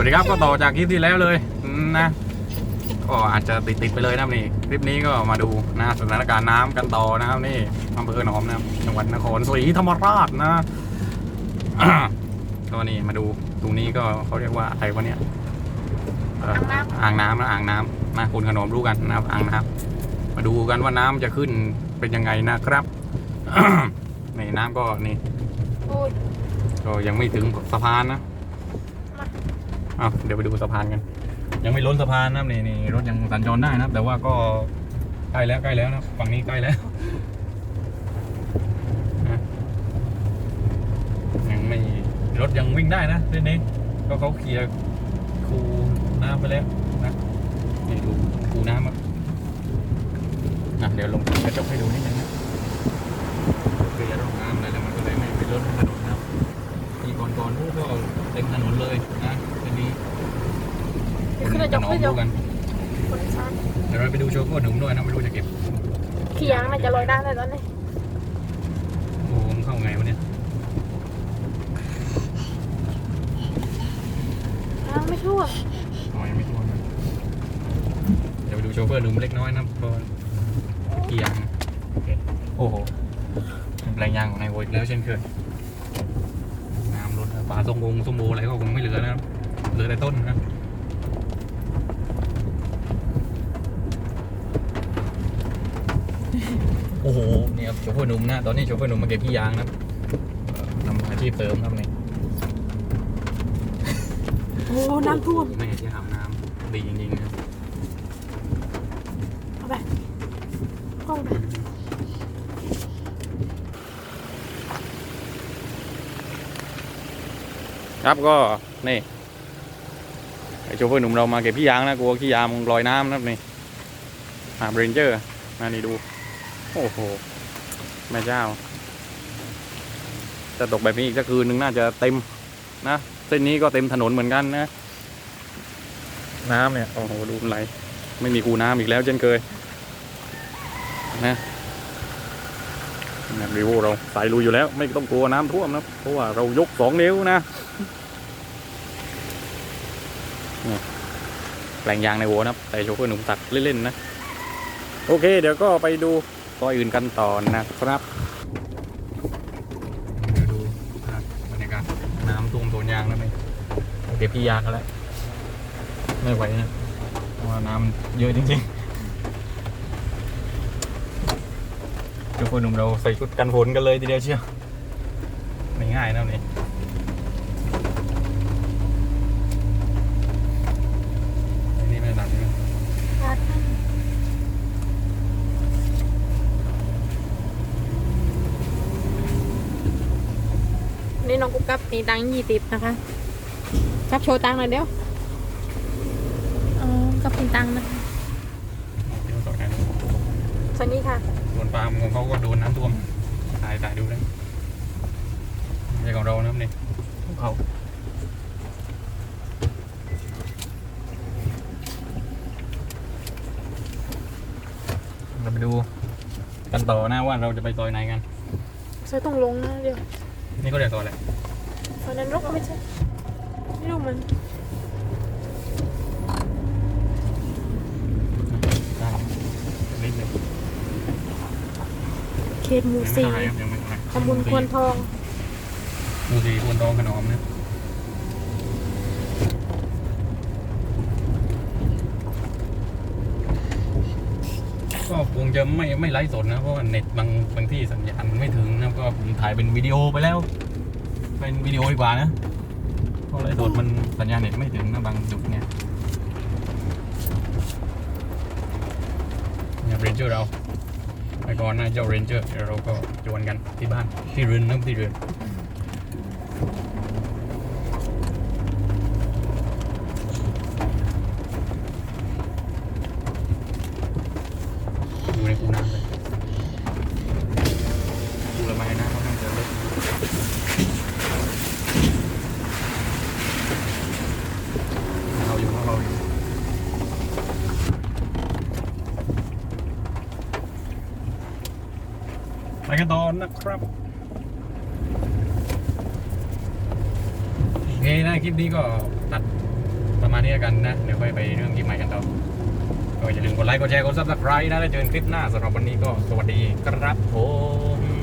วัสดีครับก็ต่อจากคลิปที่แล้วเลยนะ ก็อาจจะติดติดๆไปเลยนะครับนี่คลิปนี้ก็มาดูนะสถานการณ์น้ำกันต่อนะครับนี่อำเภอหนอมนะครับจังหวัดนครศรีธรรมราชนะก็นี่มาดูตรงนี้ก็เขาเรียกว่าอะไรวะเนี่ยเอ่ออ่างน้ำนะอ่างน้ำนะคุณขนมรู้กันนะครับอ่างน้ำมาดูกันว่าน้ำจะขึ้นเป็นยังไงนะครับนี่น้ำก็นี่โอ้ยก็ยังไม่ถึงสะพานนะมาเอาเดี๋ยวไปดูสะพานกัน ยังไม่ล้นสะพานนะนี่นี่รถยังสัญจรได้นะแต่ว่าก็ใกล้แล้วใกล้แล้วนะฝั่งนี้ใกล้แล้วนะยังไม่รถยังวิ่งได้นะเส้นนี้ก็เขาเคลียร์คูน้ำไปแล้วนะนี่ดูคูน้ำครับนะเดี๋ยวลงกระจกให้ดูนิดนึงนะเคลียร์ร่องน้ำอะไรแล้วมันก็เลยไม่ไปล้นถนนนะครับ ทีก่ อนก่อนๆพวกก็เต็มถนนเลยนะทีนี้เดี๋ยวขึ้นจะจกน้องขึ้นจะจดูกกันเดี๋ยวเราไปดูโชว์ก็หนุ่มด้วยนะไม่รู้จะเก็บขี้ยางน่าจะลอยได้เลยตอนนี้โอ้โหมันเข้าไงวะเนี่ยน้ำไม่ท่วมทำไมไม่ทั่วนะเดี๋ยวไปดูโชเฟอร์หนุ่มเล็กน้อยนะเพราะกี่ยางโอ้โหเป็นแปลงยางของนายโวยอีกแล้วเช่นเคย ปลาส้มงส้มโออะไรก็คงไม่เหลือนะครับเหลือแต่ต้นนะครับโอ้โหเนี่ยครับโชเฟอร์หนุ่มนะตอนนี้โชเฟอร์หนุ่มมาเก็บขี้ยางนะครับเอ่อทำอาชีพเสริมครับนี่โอ้น้ำท่วมไม่ใช่อาบน้ำดีจริงๆนะครับเอาไปกล้องไป ครับก็นี่ไอโชเฟอร์หนุ่มเรามาเก็บขี้ยางนะกลัวขี้ยางมันลอยน้ำนะครับนี่หาเรนเจอร์มานี่ดู โอ้โหแม่เจ้า จะตกแบบนี้อีกสักคืนนึงน่าจะเต็มนะเส้นนี้ก็เต็มถนนเหมือนกันนะ น้ำเนี่ย โอ้โหดูมันไหลไม่มีคูน้ำอีกแล้วเช่นเคยนะ เนี่ยรีโวเราสายลุยอยู่แล้ว ไม่ต้องกลัวน้ำท่วมนะเพราะว่าเรายกสองนิ้วนะแปลงยางในหัวนะครับแต่โชเฟอร์หนุ่มตัดเล่นๆนะ โอเค เดี๋ยวก็ไปดูซอยอื่นกันต่อนะครับเดี๋ยวดูบรรยากาศน้ำท่วมโซนยางแล้วไหมเก็บพี่ยางกันแล้วไม่ไหวนะเพราะว่าน้ำเยอะจริงๆ ทุกคนหนุ่มเราใส่ชุดกันฝนกันเลยทีเดียวเชียวไม่ง่ายนะนี่อันนี้ไม่หนักใช่ไหมงัดนี่น้องกุ๊กกับมีตังค์ยี่สิบนะคะกับโชว์ตังค์หน่อยเดี๋ยวอ๋อกับมีตังค์นะคะที่เราสอนกันสวัสดีค่ะส่ วนปาล์มของเขาก็โดนน้ำท่วมถ่ายถ่ายดูเลยไม่ใช่ของเรานะครับนี่ของเขาเราไปดูกันต่อนะว่าเราจะไปซอยไหนกันใส่ต้องลงนะเดี๋ยวนี่ก็เรียกซอยอะไรตอนนั้นรกไม่ใช่ไม่รู้มันได้นิดหนึง เขตหมู่ยังไม่สี่เท่าไหร่ครับยังไม่เท่าไหร่ตำบลควนทอง หมูสีควรทองขนอมนะก็คงจะไม่ไม่ไลฟ์สดนะเพราะว่าเน็ตบางบางที่สัญญาณมันไม่ถึงนะก็ผมถ่ายเป็นวิดีโอไปแล้ว เป็นวิดีโอดีกว่านะเพราะไลฟ์สดมันสัญญาณเน็ตไม่ถึงนะบางจุดเนี่ยเนี่ยเรนเจอร์เรา ไปก่อนนะเจ้าเรนเจอร์เราก็จวนกันที่บ้านที่เรือนนะที่เรือน อยู่ในคูน้ำเลยดูละไม้นะเขาน่าจะเล็กเราอยู่ของเราอยู่ ไปกันต่อนะครับ โอเคนะคลิปนี้ก็ตัดประมาณนี้แล้วกันนะ เดี๋ยวค่อยไปเรื่องที่ใหม่กันต่อ ก็อย่าลืมกดไลค์ กดแชร์ กดซับสไครต์นะ แล้วเจอกันคลิปหน้าสำหรับวันนี้ก็สวัสดีครับผม